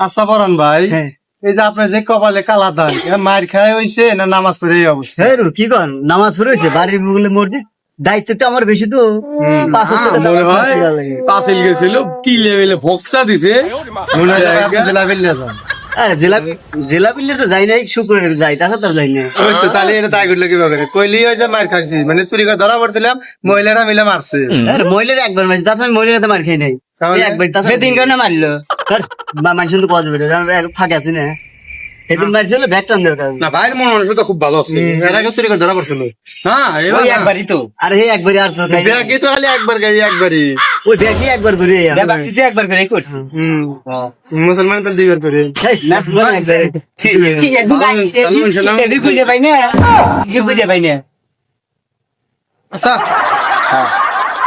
আচ্ছা বরণ ভাই হ্যাঁ। এই যে আপনার যে কপালে কালা দান মার খায় হইছে না নামাজ পড়ে এই অবস্থা? হ্যাঁ রু, কি কন? নামাজ শুরু হয়েছে বাড়ির বলে মসজিদ দায়িত্বটা আমার বেশি তো। পাঁচ হ্যাঁ, হয়। পাঁচিল গেছিল কি লেভেলে ভক্সা দিছে? মনে হয় আরে জেলাপি জেলাপিলে তো যাই নাই শুক্রের যাই তাছাড়া তো যাই নাই। ওই তো তাহলে এটা তাই করলে কীভাবে কইলি ওই যে মার খাইছি মানে চুরি করে ধরা পড়ছিলাম মহিলারা মিলে মারছে। আরে মহিলার একবার মারছি তাছাড়া আমি মহিলার হাতে মার খাই নাই। একবার তাছাড়া তিন কারণে মারলো? মানুষ তো ফাঁকে আছি না। সেদিন মারছিল ব্যাগ টান দরকার না ভাইয়ের মন মানুষ তো খুব ভালো আছে। এর আগে চুরি করে ধরা পড়ছিল। হ্যাঁ ওই একবারই তো। আরে হে একবারই আর তো ব্যাগে তো খালি একবার গাই একবারই। ওই ব্যাগই একবার করে একবার করে করছি। হুম। মুসলমান তো দুইবার করে এই, না, শুনো না, একবারে। তাহলে ইনশাল্লাহ- এদিক পাই না? এদিক খুঁজে পাই না? আচ্ছা।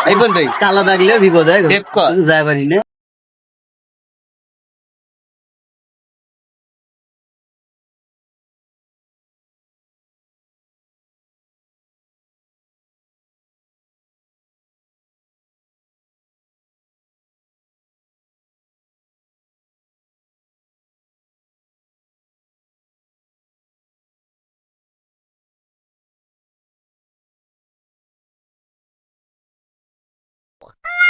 এই বন্ধই। কালা দাগলে বিপদ হয় Save কর। যায় পারি না। Ah!